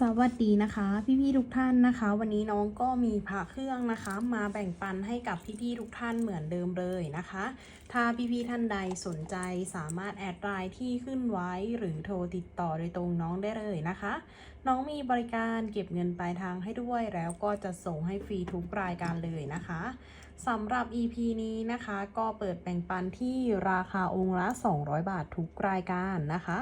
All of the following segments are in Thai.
สวัสดีนะคะ พี่ๆทุกท่านนะคะ วันนี้น้องก็มีพระเครื่องนะคะ มาแบ่งปันให้กับพี่ๆทุกท่านเหมือนเดิมเลยนะคะ ถ้าพี่ๆท่านใดสนใจสามารถแอดไลน์ที่ขึ้นไว้หรือโทรติดต่อโดยตรงน้องได้เลยนะคะ น้องมีบริการเก็บเงินปลายทางให้ด้วยแล้วก็จะส่งให้ฟรีทุกรายการเลยนะคะ สำหรับ EP นี้นะคะก็เปิดแบ่งปันที่ราคาองค์ละ 200 บาททุกรายการนะคะ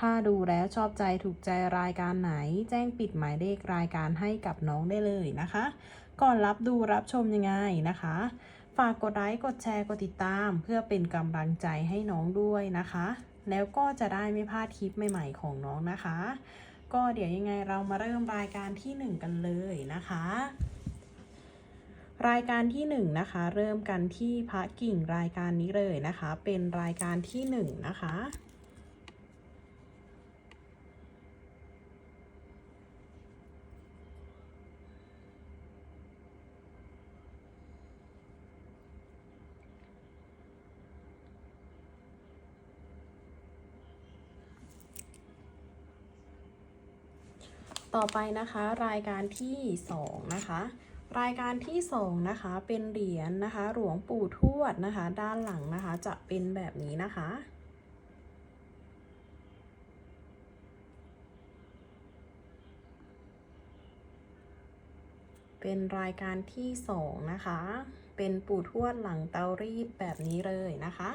ถ้าดูแล้วชอบใจถูกใจรายการไหน แจ้งปิดหมายเลขรายการให้กับน้องได้เลยนะคะ ก่อนรับดูรับชมยังไงนะคะ ฝากกดไลค์กดแชร์กดติดตาม เพื่อเป็นกำลังใจให้น้องด้วยนะคะ แล้วก็จะได้ไม่พลาดคลิปใหม่ๆของน้องนะคะ ก็เดี๋ยวยังไงเรามาเริ่มรายการที่ 1 กันเลยนะคะ รายการที่1นะคะเริ่มกันที่พระกิ่งรายการนี้เลยนะคะ เป็นรายการที่1นะคะต่อไปนะคะรายการที่ 2 นะคะ รายการที่2นะคะเป็นเหรียญนะคะ หลวงปู่ทวดนะคะ ด้านหลังนะคะจะเป็นแบบนี้นะคะ เป็นรายการที่2นะคะ เป็นปู่ทวดหลังเตารีดแบบนี้เลยนะคะ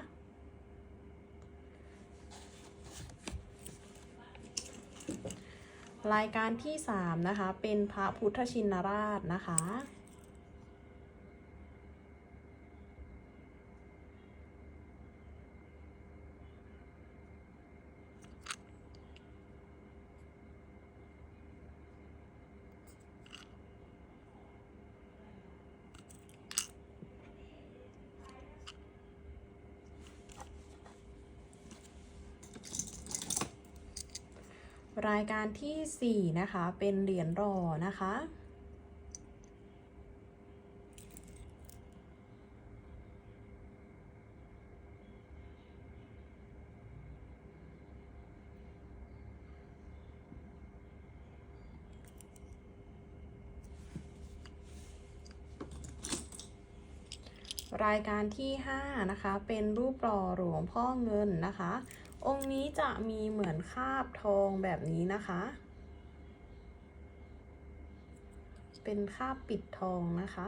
รายการที่ 3 นะคะ เป็นพระพุทธชินราชนะคะ รายการที่ 4 นะคะ เป็นเหรียญรอนะคะ รายการที่ 5 นะคะ เป็นรูปหล่อหลวงพ่อเงินนะคะ องค์นี้จะมีเหมือนคาบทองแบบนี้นะคะ เป็นคาบปิดทองนะคะ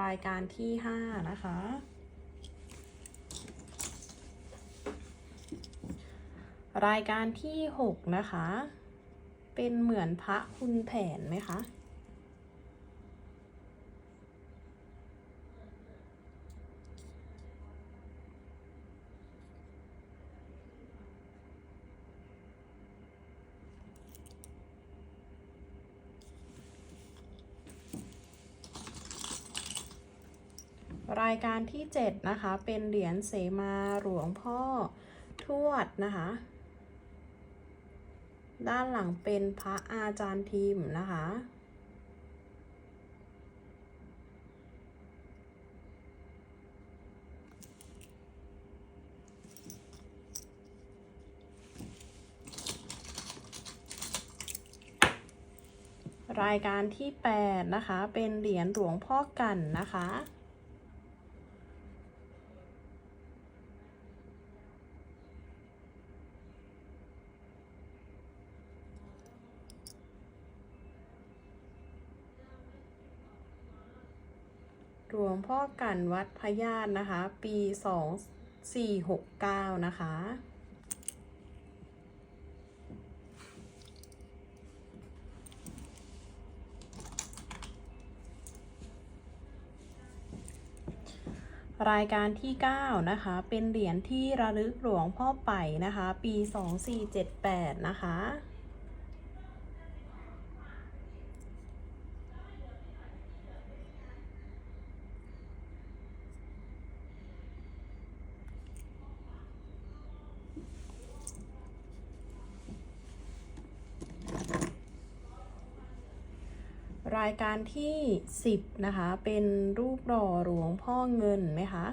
รายการที่5นะคะ รายการที่6นะคะ เป็นเหมือนพระคุณแผนไหมคะ รายการที่ 7 นะคะ เป็นเหรียญเสมาหลวงพ่อทวดนะคะ ด้านหลังเป็นพระอาจารย์ทีมนะคะ รายการที่ 8 นะคะ เป็นเหรียญหลวงพ่อกันนะคะ ลวงพ่อกันวัดพญาตนะคะ ปี2469นะคะ รายการที่ 9 นะคะ เป็นเหรียญที่ระลึกหลวงพ่อไปนะคะ ปี 2478 นะคะ รายการที่ 10 นะคะ เป็นรูปหล่อหลวงพ่อเงินไหมคะ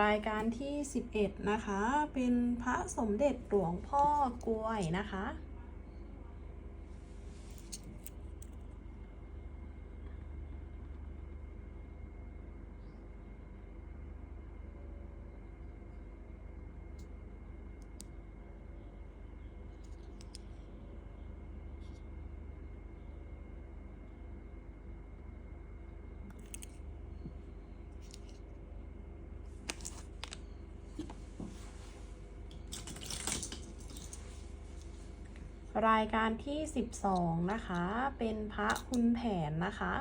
รายการที่ 11 นะคะ เป็นพระสมเด็จหลวงพ่อกลวยนะคะ รายการที่ 12 นะคะ เป็นพระคุณแผนนะคะ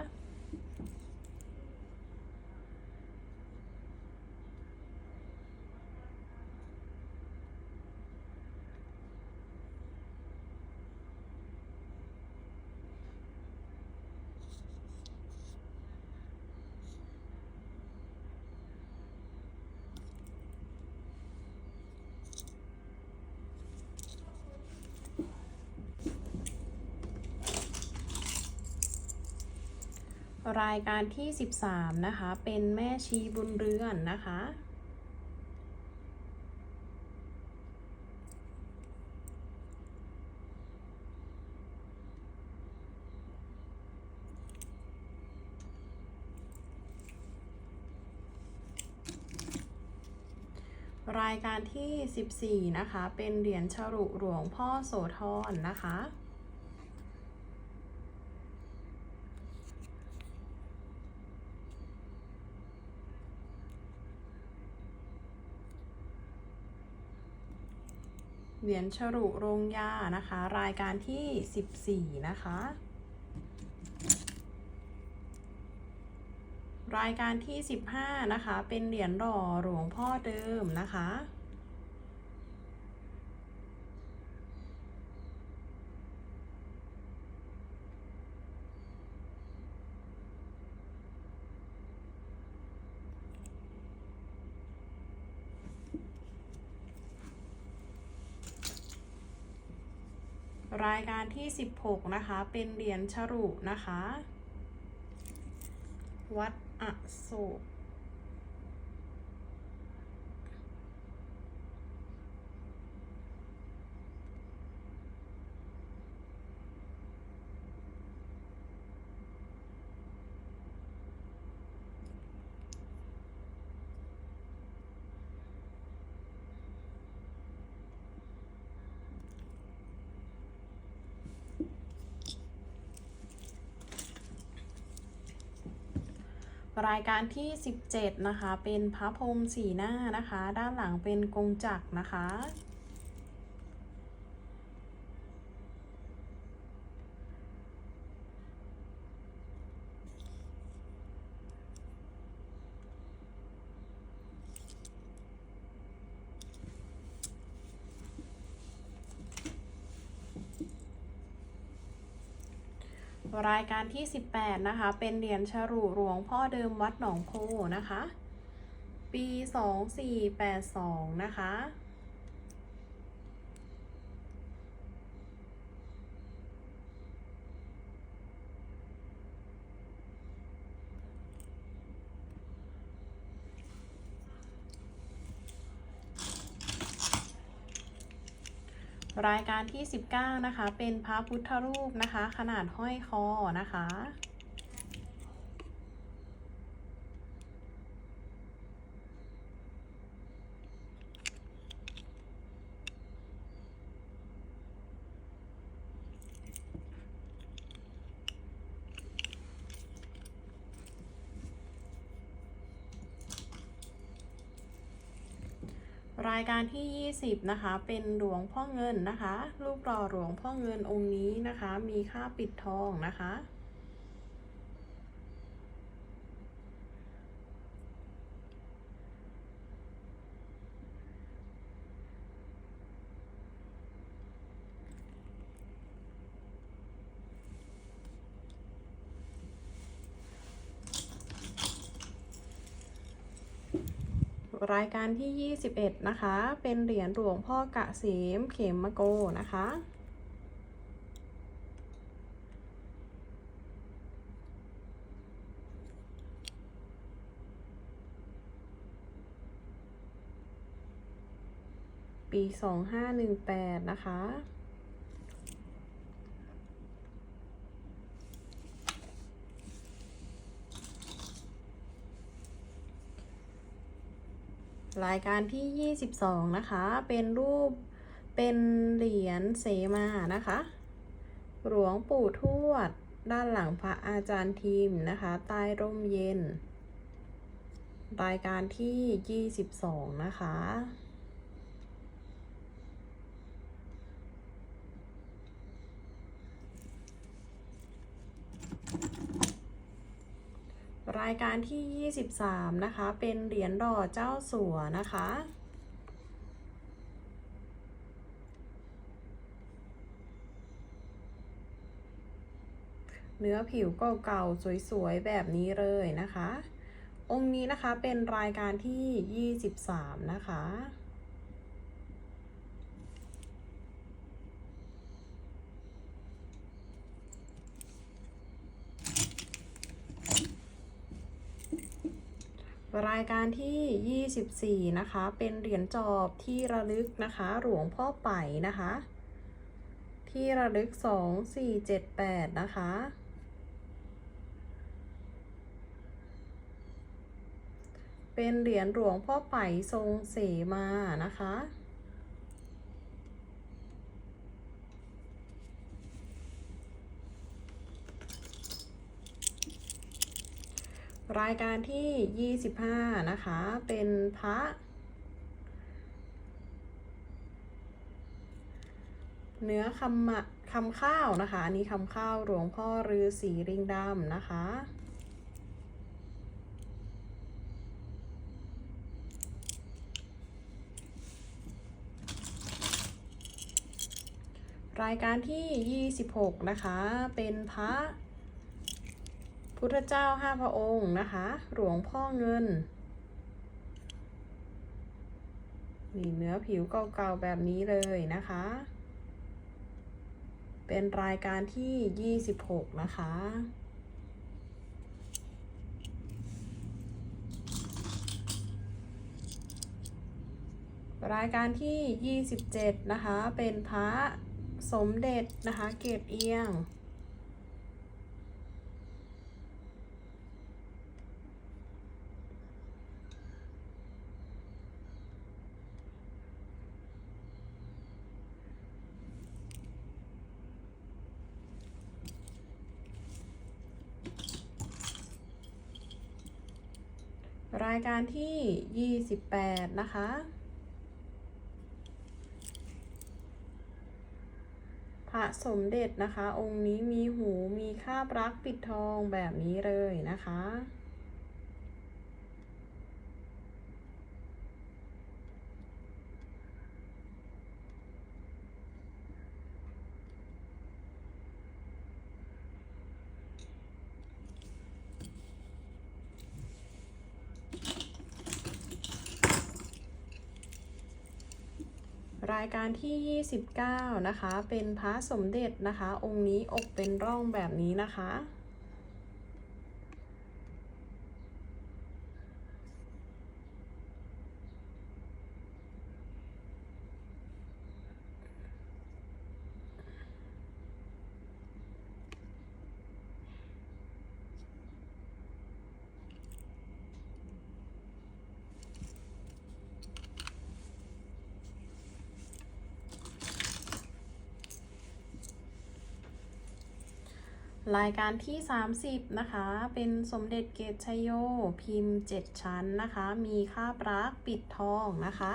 รายการที่ 13 นะคะ เป็นแม่ชีบุญเรือนนะคะ รายการที่ 14 นะคะ เป็นเหรียญฉลุหลวงพ่อโสธรนะคะ เหรียญฉลุโรงยานะคะ รายการที่ 14 นะคะ รายการที่ 15 นะคะ เป็นเหรียญหล่อหลวงพ่อเดิมนะคะ รายการที่ 16 นะคะ เป็นเหรียญฉลุนะคะ วัดอโศก รายการที่ 17 นะคะ เป็นพระพรหมสีหน้านะคะ ด้านหลังเป็นกงจักรนะคะ รายการที่ 18 นะคะ เป็นเหรียญฉลูหลวงพ่อเดิมวัดหนองโพนะคะ ปี 2482 นะคะ รายการที่ 19 นะคะ เป็นพระพุทธรูปนะคะ ขนาดห้อยคอนะคะ รายการที่ 20 นะคะ เป็นหลวงพ่อเงินนะคะ รูปหล่อหลวงพ่อเงินองค์นี้นะคะ มีค่าปิดทองนะคะ รายการที่ 21 นะคะ เป็นเหรียญหลวงพ่อกะเสมเข็มมะโกนะคะ ปี 2518 นะคะ รายการที่ 22 นะคะ เป็นรูปเป็นเหรียญเสมานะคะ หลวงปู่ทวด ด้านหลังพระอาจารย์ทีมนะคะ ใต้ร่มเย็น รายการที่ 22 นะคะ รายการที่ 23 นะคะ เป็นเหรียญดอเจ้าสัวนะคะ เนื้อผิวเก่าๆสวยๆ แบบนี้เลยนะคะ องค์นี้นะคะเป็นรายการที่ 23 นะคะ รายการที่ 24 นะคะ เป็นเหรียญจอบที่ระลึกนะคะ หลวงพ่อไป่นะคะ ที่ระลึก 2478 นะคะ เป็นเหรียญหลวงพ่อไป่ทรงเสมานะคะ รายการที่ 25 นะคะ เป็นพระเนื้อคำะคำข้าวนะคะ อันนี้คำข้าวหลวงพ่อฤาษีริงดำนะคะ รายการที่ 26 นะคะ เป็นพระ พุทธเจ้าห้าพระองค์นะคะ หลวงพ่อเงิน นี่เนื้อผิวเก่าๆแบบนี้เลยนะคะ เป็นรายการที่ 26 นะคะรายการที่ 27 นะคะ เป็นพระสมเด็จนะคะ เกตเอียง รายการที่ 28 นะคะ พระสมเด็จนะคะ องค์นี้มีหูมีคาบรักปิดทองแบบนี้เลยนะคะายการที่ 29 นะคะ เป็นพระสมเด็จนะคะ องค์นี้อกเป็นร่องแบบนี้นะคะ รายการที่ 30 นะคะ เป็นสมเด็จเกตชโย พิมพ์ 7 ชั้นนะคะ มีค่าปรักปิดทองนะคะ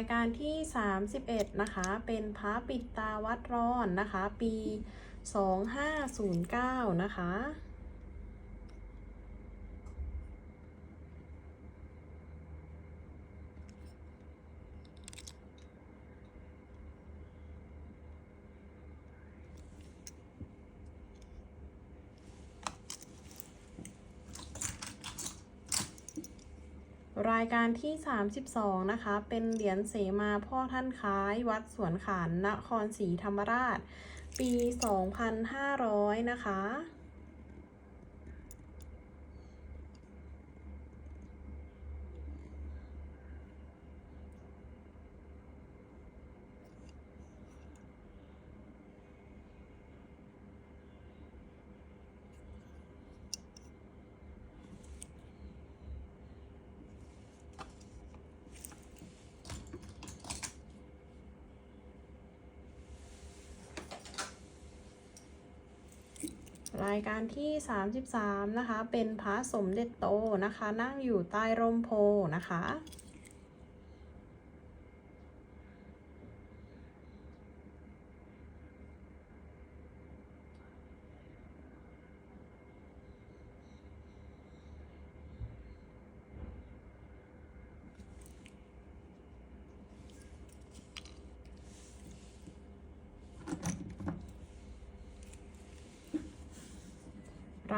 ายการที่ 31 นะคะ เป็นพระปิดตาวัดร้อนนะคะ ปี 2509 นะคะ ร รายการที่ 32 นะคะ เป็นเหรียญเสมาพ่อท่านคล้าย วัดสวนขานนครศรีธรรมราช ปี 2500 นะคะ รายการที่ 33 นะคะ เป็นพระสมเด็จโตนะคะ นั่งอยู่ใต้ร่มโพนะคะ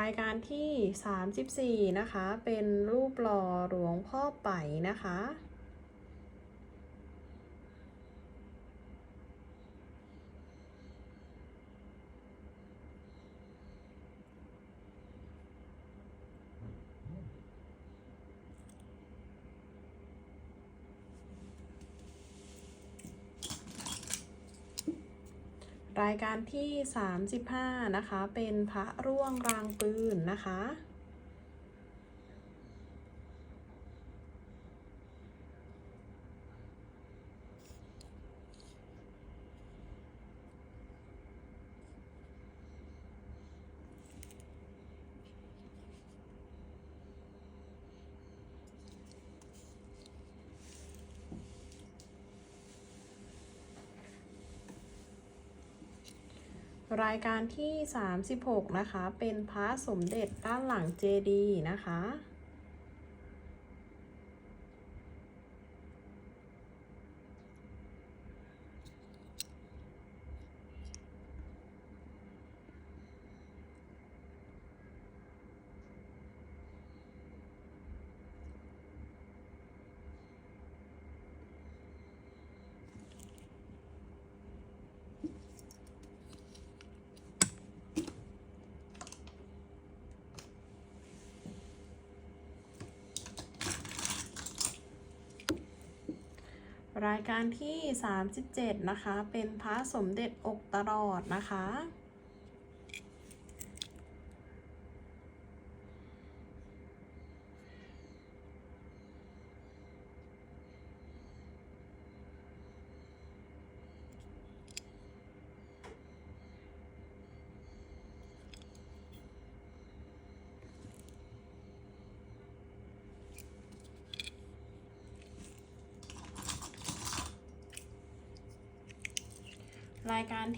รายการที่ 34 นะคะ เป็นรูปหล่อหลวงพ่อไปนะคะ รายการที่ 35 นะคะ เป็นพระร่วงรางปืนนะคะ รายการที่ 36 นะคะ เป็นพระสมเด็จด้านหลังเจดีนะคะ รายการที่ 37 นะคะ เป็นพระสมเด็จอกตลอดนะคะ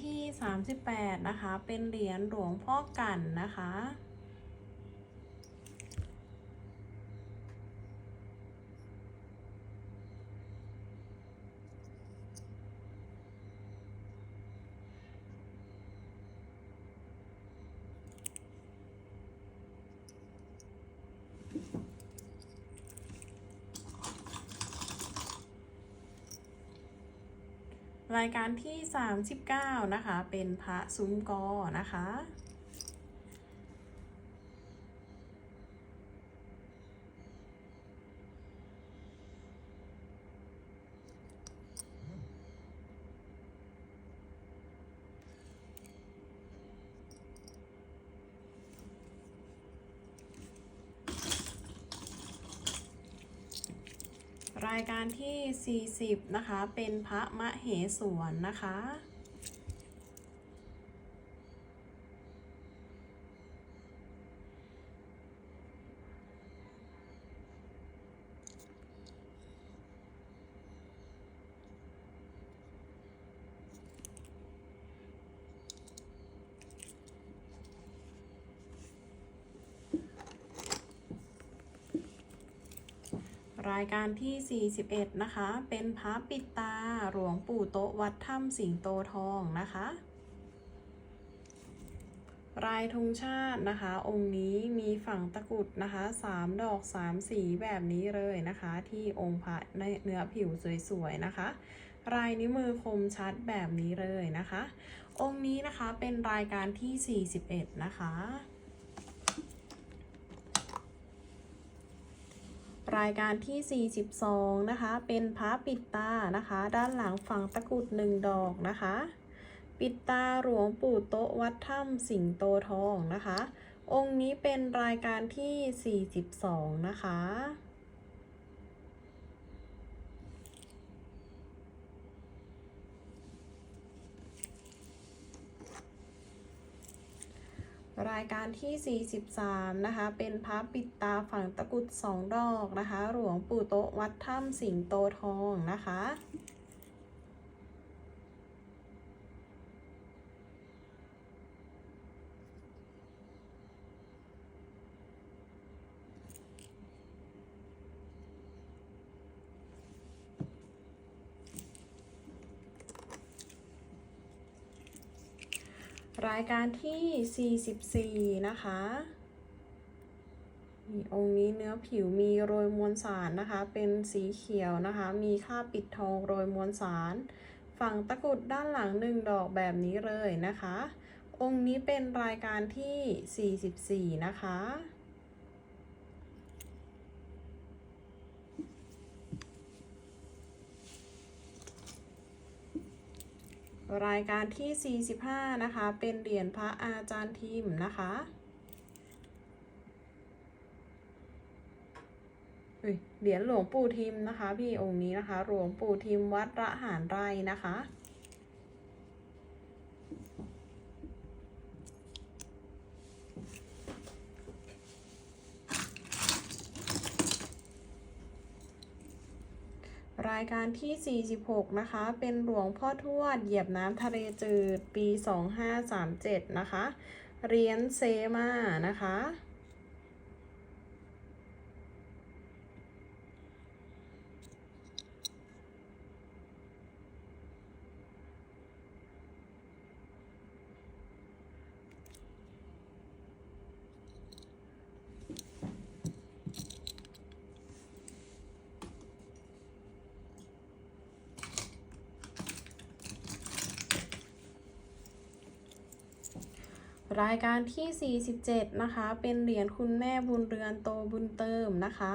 ที่ 38 นะคะ เป็นเหรียญหลวงพ่อกันนะคะ รายการที่ 39 นะคะ เป็นพระซุ้มกอนะคะ ที่ 40 นะคะ เป็นพระมะเหสวนนะคะ รายการที่ 41 นะคะ เป็นพระปิดตาหลวงปู่โตวัดถ้ำสิงโตทองนะคะ รายธงชาตินะคะ องค์นี้มีฝั่งตะกุดนะคะสามดอกสามสีแบบนี้เลยนะคะ ที่องค์พระในเนื้อผิวสวยๆนะคะรายนิ้วมือคมชัดแบบนี้เลยนะคะ องค์นี้นะคะเป็นรายการที่ 41 นะคะ รายการที่ 42 นะคะ เป็นพระปิดตานะคะ ด้านหลังฝั่งตะกุดหนึ่งดอกนะคะ ปิดตาหลวงปู่โตวัดถ้ำสิงโตทองนะคะ องค์นี้เป็นรายการที่ 42 นะคะ รายการที่ 43 นะคะ เป็นพระปิดตาฝั่งตะกุดสองดอกนะคะ หลวงปู่โตวัดถ้ำสิงโตทองนะคะ รายการที่ 44 นะคะนี่องค์นี้เนื้อผิวมีโรยมวลสารนะคะ เป็นสีเขียวนะคะ มีค่าปิดทองโรยมวลสาร ฝั่งตะกุดด้านหลังหนึ่งดอกแบบนี้เลยนะคะ องค์นี้เป็นรายการที่ 44 นะคะ รายการที่ 45 นะคะ เป็นเหรียญพระอาจารย์ทิมนะคะเหรียญหลวงปู่ทิมนะคะ พี่องค์นี้นะคะ หลวงปู่ทิมวัดระหารไรนะคะ รายการที่ 46 นะคะ เป็นหลวงพ่อทวดเหยียบน้ำทะเลจืดปี 2537 นะคะ เรียนเซมานะคะ รายการที่ 47 นะคะ เป็นเหรียญคุณแม่บุญเรือนโตบุญเติมนะคะ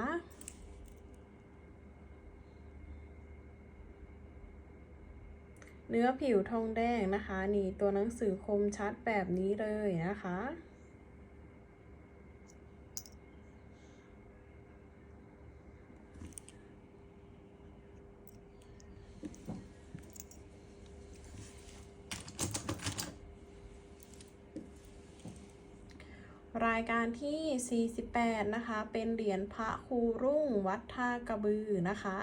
เนื้อผิวทองแดงนะคะ นี่ตัวหนังสือคมชัดแบบนี้เลยนะคะ รายการที่ 48 นะคะ เป็นเหรียญพระครูรุ่งวัดท่ากระบือนะคะ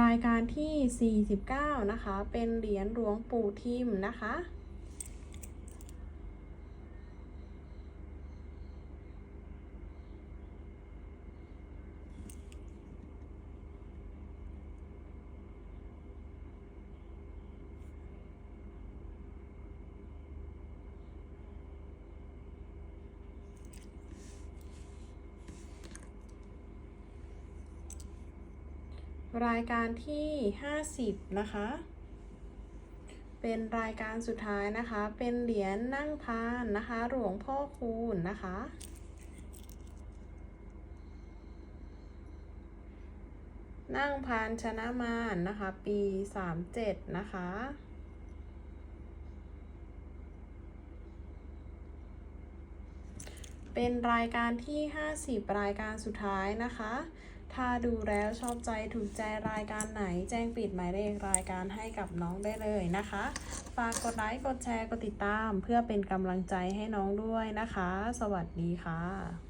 รายการที่ 49 นะคะ เป็นเหรียญหลวงปู่ทิมนะคะ รายการที่ 50 นะคะ เป็นรายการสุดท้ายนะคะ เป็นเหรียญนั่งพานนะคะ หลวงพ่อคูณนะคะ นั่งพานชนะมารนะคะ ปี 37 นะคะเป็นรายการที่ 50 รายการสุดท้ายนะคะ ถ้าดูแล้วชอบใจถูกใจรายการไหน แจ้งปิดหมายเลขรายการให้กับน้องได้เลยนะคะ ฝากกดไลค์ กดแชร์ กดติดตาม เพื่อเป็นกำลังใจให้น้องด้วยนะคะ สวัสดีค่ะ